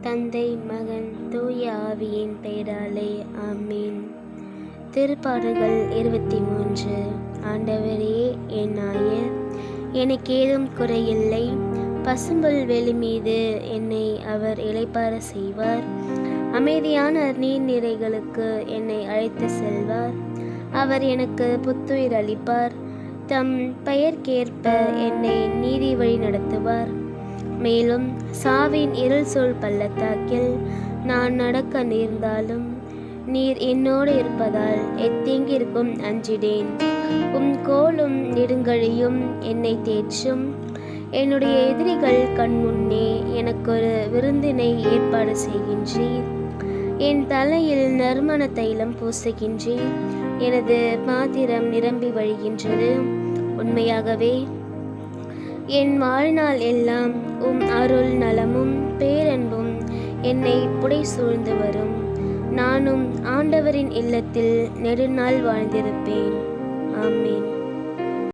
தந்தை மகன் தூய ஆவியின் பெயராலே ஆமீன். திருப்பாடுகள் இருபத்தி மூன்று ஆண்டவரே என் நாயர் எனக்கு ஏதும் குறையில்லை. பசும்புல் வெளி மீது என்னை அவர் இளைப்பார செய்வார். அமைதியான நீர்நிறைகளுக்கு என்னை அழைத்து செல்வார். அவர் எனக்கு புத்துயிர் அளிப்பார். தம் பெயர்க்கேற்ப என்னை நீதி வழி நடத்துவார் மேலும் சாவின் இருள் சொல் பள்ளத்தாக்கில் நான் நடக்க நேர்ந்தாலும் நீர் என்னோடு இருப்பதால் எத்தீங்கிற்கும் அஞ்சிடேன் உம் கோலும் நெடுங்கழியும் என்னை தேற்றும். என்னுடைய எதிரிகள் கண் முன்னே எனக்கொரு விருந்தினை ஏற்பாடு செய்கின்றீர் என் தலையில் நறுமண தைலம் பூசுகின்றேன். எனது பாத்திரம் நிரம்பி வழிகின்றது. உண்மையாகவே என் வாழ்நாள் எல்லாம் உம் அருள் நலமும் பேரன்பும் என்னை புடை சூழ்ந்து வரும். நானும் ஆண்டவரின் இல்லத்தில் நெடுநாள் வாழ்ந்திருப்பேன். ஆமீன்.